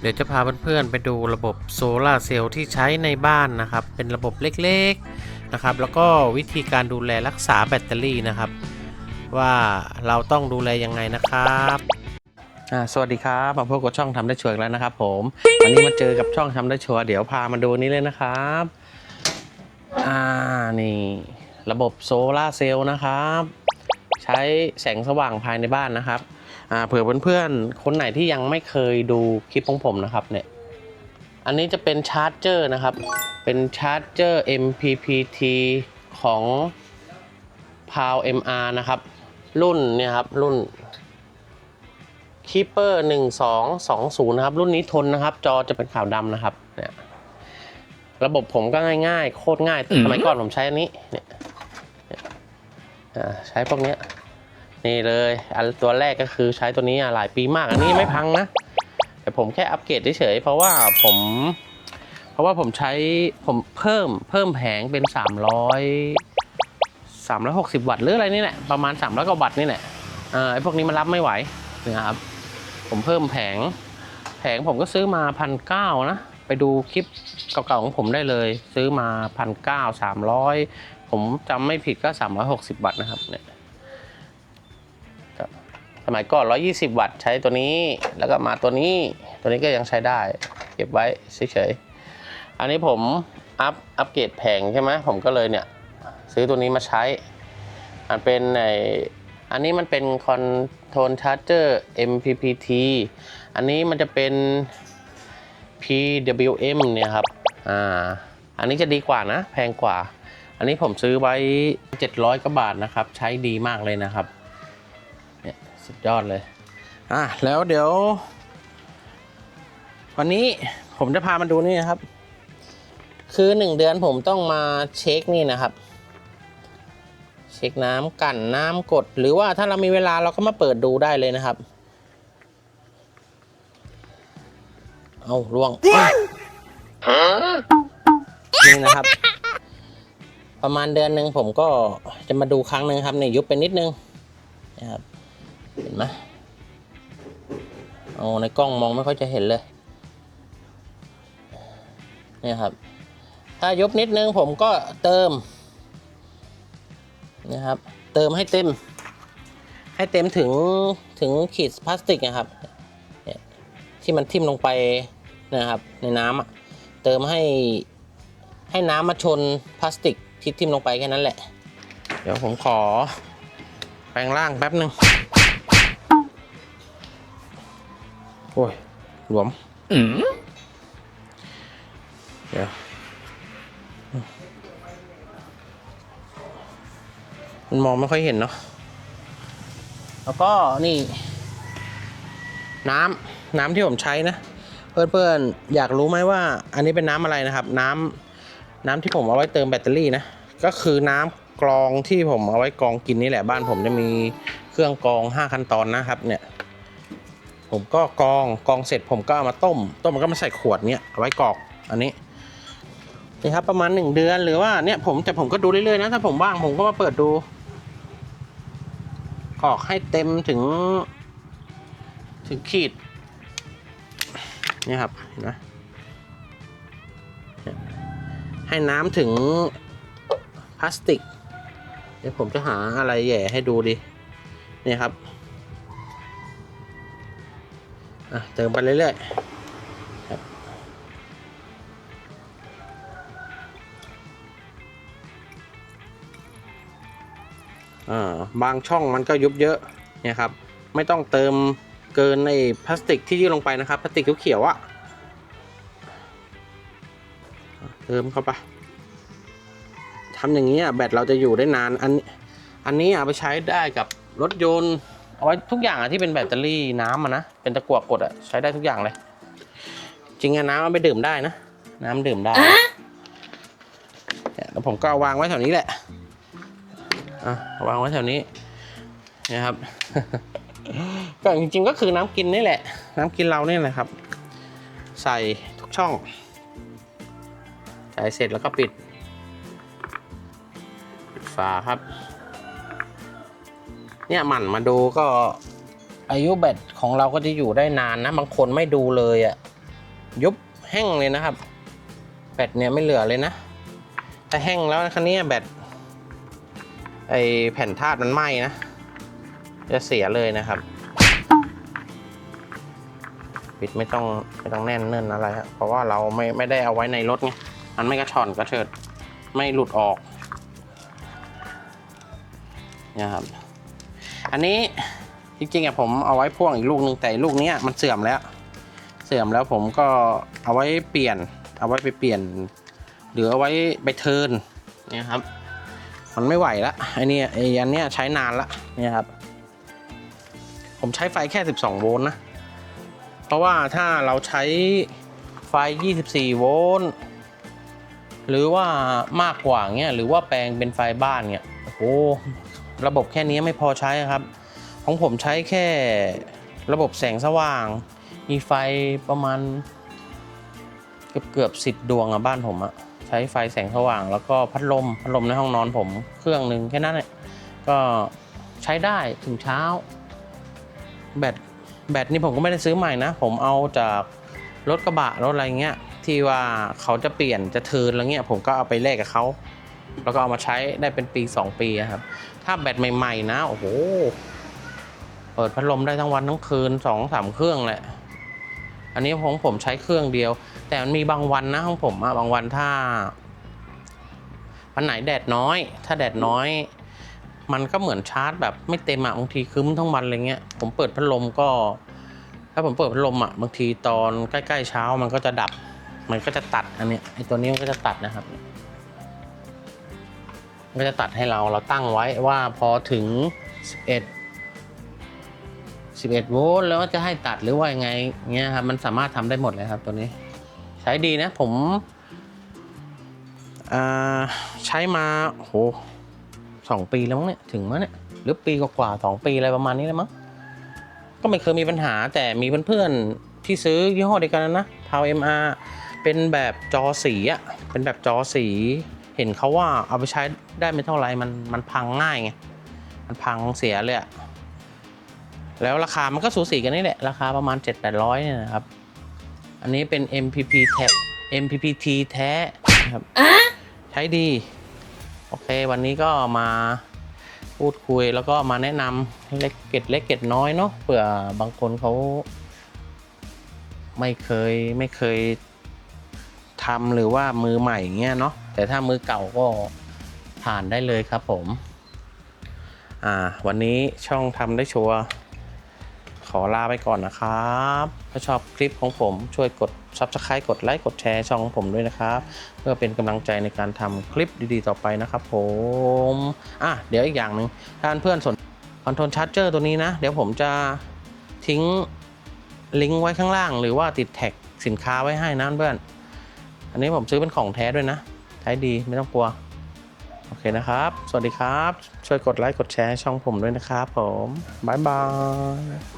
เดี๋ยวจะพาเพื่อนๆไปดูระบบโซลาเซลล์ที่ใช้ในบ้านนะครับ เป็นระบบเล็กๆนะครับ แล้วก็วิธีการดูแลรักษาแบตเตอรี่นะครับ ว่าเราต้องดูแลยังไงนะครับสวัสดีครับมาพบกับช่องทำได้ชัวร์แล้วนะครับ ผมวันนี้มาเจอกับช่องทำได้ชัวร์เดี๋ยวพามาดูนี้เลยนะครับอ่านี่ระบบโซลาเซลล์นะครับ ใช้แสงสว่างภายในบ้านนะครับ เผื่อเพื่อนๆ คนไหนที่ยังไม่เคยดูคลิปของผมนะครับเนี่ย อันนี้จะเป็นชาร์จเจอร์นะครับ เป็นชาร์จเจอร์ MPPT ของ p a l MR นะครับ รุ่นเนี่ยครับ รุ่น Keeper 1220 นะครับ รุ่นนี้ทนนะครับ จอจะเป็นขาวดำนะครับ เนี่ย ระบบผมก็ง่ายๆ โคตรง่าย สมัยก่อนผมใช้อันนี้ เนี่ยเนี่ยอ่าใช้พวกเนี้ย นี่เลยอันตัวแรกก็คือใช้ตัวนี้หลายปีมากอันนี้ไม่พังนะ แต่ผมแค่อัปเกรดเฉยๆเพราะว่าผม เพราะว่าผมใช้ผมเพิ่มเพิ่มแผงเป็น 300 360 วัตต์หรืออะไรนี่แหละประมาณ 300กว่าวัตต์นี่แหละอ่าไอ้พวกนี้มันรับไม่ไหวนะครับ ผมเพิ่มแผง แผงผมก็ซื้อมาพันเก้านะ ไปดูคลิปเก่าๆของผมได้เลย ซื้อมาพันเก้าสามร้อยผมจำไม่ผิดก็ 360 วัตต์นะครับเนี่ย สมัยก่อน 120 วัตต์ใช้ตัวนี้ แล้วก็มาตัวนี้ ตัวนี้ก็ยังใช้ได้ เก็บไว้เฉยๆ อันนี้ผมอัพอัปเกรดแผงใช่ไหมผมก็เลยเนี่ย ซื้อตัวนี้มาใช้ มันเป็นไออันนี้มันเป็นคอนโทรลชาร์จเจอร์ MPPT อันนี้มันจะเป็น PWM เนี่ยครับ อ่า อันนี้จะดีกว่านะ แพงกว่า อันนี้ผมซื้อไว้ 700กว่าบาทนะครับ ใช้ดีมากเลยนะครับ เนี่ยสุดยอดเลย อะแล้วเดี๋ยว วันนี้ผมจะพามาดูนี่นะครับ คือหนึ่งเดือนผมต้องมาเช็คนี่นะครับ เช็คน้ำกันน้ำกด หรือว่าถ้าเรามีเวลาเราก็มาเปิดดูได้เลยนะครับ เอาล่วงนี่นะครับ ประมาณเดือนหนึ่งผมก็จะมาดูครั้งหนึ่งครับเนี่ยยุบไปนิดนึงนะครับ เห็นไหมโอ้ในกล้องมองไม่ค่อยจะเห็นเลย เนี่ยครับ ถ้ายุบนิดนึงผมก็เติม นะครับ เติมให้เต็ม ให้เต็มถึงถึงขีดพลาสติกนะครับ ที่มันทิ่มลงไปนะครับ ในน้ำอะเติมให้ให้น้ำมาชนพลาสติกที่ทิ่มลงไปแค่นั้นแหละ เดี๋ยวผมขอแปลงร่างแป๊บหนึ่ง อ้ยหลวมเดี๋ยวมันมองไม่ค่อยเห็นเนาะแล้วก็นี่ น้ำน้ำที่ผมใช้นะ เพื่อนๆอยากรู้ไหมว่า อันนี้เป็นน้ำอะไรนะครับ น้ำน้ำที่ผมเอาไว้เติมแบตเตอรี่นะก็คือน้ำกรองที่ผมเอาไว้กรองกินนี่แหละบ้านผมจะมีเครื่องกรอง 5 ขั้นตอนนะครับเนี่ย ผมก็กองกองเสร็จผมก็เอามาต้ม ต้มมันก็มาใส่ขวดเนี้ยเอาไว้กรอกอันนี้นี่ครับประมาณหนึ่งเดือนหรือว่าเนี่ยผมแต่ผมก็ดูเรื่อยๆนะถ้าผมว่างผมก็มาเปิดดูกรอกให้เต็มถึง ถึงขีดนี่ครับเห็นไหมให้น้ำถึงพลาสติก เดี๋ยวผมจะหาอะไรแย่ให้ดูดิ นี่ครับ อะเติมไปเรื่อยๆครับอ่าบางช่องมันก็ยุบเยอะเนี่ยครับ ไม่ต้องเติมเกินในพลาสติกที่ยื่นลงไปนะครับพลาสติกเขียวๆอะอะเติมเข้าไปทำอย่างนี้แบตเราจะอยู่ได้นานอันอันนี้เอาไปใช้ได้กับรถยนต์ เอาไว้ทุกอย่างอะที่เป็นแบตเตอรี่น้ำอะนะ เป็นตะกั่วกดอะใช้ได้ทุกอย่างเลย จริงอะน้ำเอาไปดื่มได้นะ น้ำดื่มได้เนี่ยแล้วผมก็เอาวางไว้แถวนี้แหละอะวางไว้แถวนี้นะครับ ก็จริงๆก็คือน้ำกินนี่แหละ น้ำกินเราเนี่ยแหละครับ ใส่ทุกช่อง ใส่เสร็จแล้วก็ปิดปิดฝาครับ เนี่ยหมั่นมาดูก็อายุแบตของเราก็จะอยู่ได้นานนะ บางคนไม่ดูเลยอะ่ะยุบแห้งเลยนะครับ แบตเนี่ยไม่เหลือเลยนะแต่แห้งแล้วคันนี้แบตไอแผ่นธาตุมันไหม้นะ จะเสียเลยนะครับ ปิดไม่ต้องไม่ต้องแน่นเนิ่นอะไรฮะเพราะว่าเราไม่ไม่ได้เอาไว้ในรถไงมันไม่กระชอนกระเฉิดไม่หลุดออกเนี่ยครับ อันนี้จริงๆอะผมเอาไว้พ่วงอีกลูกหนึ่งแต่ลูกนี้มันเสื่อมแล้ว เสื่อมแล้วผมก็เอาไว้เปลี่ยน เอาไว้ไปเปลี่ยน หรือเอาไว้ไปเทิร์นเนี่ยครับ มันไม่ไหวละไอเนี้ยไออันเนี้ยใช้นานละเนี่ยครับ ผมใช้ไฟแค่ 12 โวลต์นะ เพราะว่าถ้าเราใช้ไฟ 24 โวลต์หรือว่ามากกว่าเงี้ยหรือว่าแปลงเป็นไฟบ้านเงี้ยโอ้ ระบบแค่นี้ไม่พอใช้ครับ ของผมใช้แค่ระบบแสงสว่าง มีไฟประมาณ เกือบเกือบสิบดวงอะบ้านผมอะใช้ไฟแสงสว่าง แล้วก็พัดลมพัดลมในห้องนอนผมเครื่องหนึ่งแค่นั้นแหละก็ใช้ได้ถึงเช้า แบตแบตนี่ผมก็ไม่ได้ซื้อใหม่นะ ผมเอาจากรถกระบะรถอะไรเงี้ยที่ว่าเขาจะเปลี่ยนจะเทิร์นอะไรเงี้ยผมก็เอาไปแลกกับเขา แล้วก็เอามาใช้ได้เป็นปี 2 ปีครับ ถ้าแบตใหม่ๆนะ โอ้โห เปิดพัดลมได้ทั้งวันทั้งคืนสองสามเครื่องแหละ อันนี้ของผมใช้เครื่องเดียว แต่มันมีบางวันนะของผมอะบางวันถ้า วันไหนแดดน้อย ถ้าแดดน้อย มันก็เหมือนชาร์จ แบบไม่เต็มอะบางทีคืมทั้งวันอะไรเงี้ย ผมเปิดพัดลมก็ ถ้าผมเปิดพัดลมอะบางทีตอนใกล้ๆเช้ามันก็จะดับ มันก็จะตัดอันเนี้ยไอตัวนี้มันก็จะตัดนะครับ ก็จะตัดให้เราเราตั้งไว้ว่าพอถึง 11 11 โวลต์แล้วจะให้ตัดหรือว่ายังไงเงี้ยครับมันสามารถทำได้หมดเลยครับตัวนี้ ใช้ดีนะผมอ่าใช้มาโอ้โหสองปีแล้วมั้งเนี่ยถึงมั้งเนี่ยหรือปีกว่าๆสองปีอะไรประมาณนี้แล้วมั้งก็ไม่เคยมีปัญหาแต่มีเพื่อนๆที่ซื้อยี่ห้อเดียวกันนะพาวเอ็มอาร์เป็นแบบจอสีอะเป็นแบบจอสี เห็นเขาว่าเอาไปใช้ได้ไม่เท่าไหรมันมันพังง่ายไงมันพังเสียเลยอะแล้วราคามันก็สูสีกันนี่แหละ ราคาประมาณ 7 8 0 0เนี่ยนะครับ อันนี้เป็น MPP tab MPPT แท้นะครับใช้ดี โอเค วันนี้ก็มาพูดคุยแล้วก็มาแนะนำเล็กเกร็ดเล็กเกร็ดน้อยเนาะเผื่อบางคนเขาไม่เคยไม่เคย ทำหรือว่ามือใหม่เงี้ยเนาะแต่ถ้ามือเก่าก็ผ่านได้เลยครับผมอ่าวันนี้ช่องทำได้ชัวร์ขอลาไปก่อนนะครับ ถ้าชอบคลิปของผมช่วยกด Subscribe กดไลค์กดแชร์ช่องของผมด้วยนะครับ เพื่อเป็นกำลังใจในการทำคลิปดีๆ ต่อไปนะครับผมอะเดี๋ยวอีกอย่างหนึ่งถ้าเพื่อนสนคอนโทรลชาร์จเจอร์ตัวนี้นะ เดี๋ยวผมจะทิ้งลิงก์ไว้ข้างล่าง หรือว่าติดแท็กสินค้าไว้ให้นะเพื่อน อันนี้ผมซื้อเป็นของแท้ด้วยนะ ใช้ดีไม่ต้องกลัว โอเคนะครับ สวัสดีครับ ช่วยกดไลค์กดแชร์ช่องผมด้วยนะครับผม บ๊ายบาย